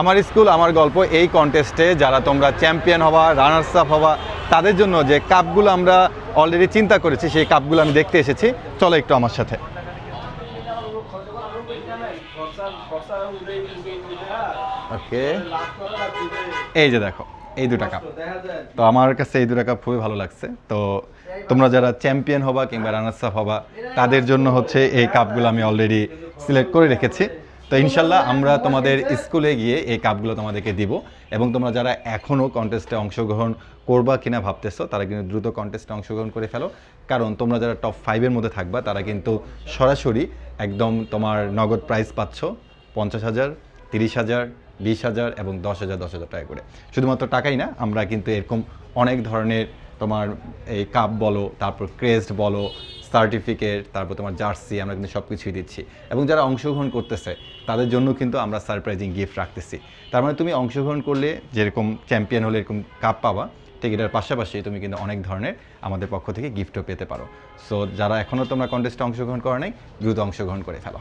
আমার স্কুল, আমার গল্প এই কন্টেস্টে যারা তোমরা চ্যাম্পিয়ন হওয়া রানার্স আপ হওয়া তাদের জন্য যে কাপগুলো আমরা অলরেডি চিন্তা করেছি, সেই কাপগুলো আমি দেখতে এসেছি। চলো একটু আমার সাথে। ওকে। এই যে দেখো, এই দুটা কাপ তো আমার কাছে এই দুটা কাপ খুবই ভালো লাগছে। তো তোমরা যারা চ্যাম্পিয়ন হবা কিংবা রানার্স আপ হবা, তাদের জন্য হচ্ছে এই কাপগুলো আমি অলরেডি সিলেক্ট করে রেখেছি। তো ইনশাল্লাহ আমরা তোমাদের স্কুলে গিয়ে এই কাপগুলো তোমাদেরকে দিব এবং তোমরা যারা এখনও কন্টেস্টে অংশগ্রহণ করবা কিনা ভাবতেছো, তারা কিন্তু দ্রুত কন্টেস্টে অংশগ্রহণ করে ফেলো। কারণ তোমরা যারা টপ ফাইভের মধ্যে থাকবা, তারা কিন্তু সরাসরি একদম তোমার নগদ প্রাইজ পাচ্ছ পঞ্চাশ হাজার, তিরিশ হাজার, বিশ হাজার এবং দশ হাজার দশ হাজার টাকা করে। শুধুমাত্র টাকাই না, আমরা কিন্তু এরকম অনেক ধরনের তোমার এই কাপ বলো, তারপর ক্রেস্ট বলো সার্টিফিকেট তারপর তোমার জার্সি আমরা কিন্তু সব কিছুই দিচ্ছি। এবং যারা অংশগ্রহণ করতেছে, তাদের জন্য কিন্তু আমরা সারপ্রাইজিং গিফট রাখতেছি। তার মানে তুমি অংশগ্রহণ করলে যেরকম চ্যাম্পিয়ন হলে এরকম কাপ পাওয়া ঠিক এটার পাশাপাশি তুমি কিন্তু অনেক ধরনের আমাদের পক্ষ থেকে গিফটও পেতে পারো। সো যারা এখনও তোমরা কন্টেস্টে অংশগ্রহণ করা নাই, দ্রুত অংশগ্রহণ করে ফেলো।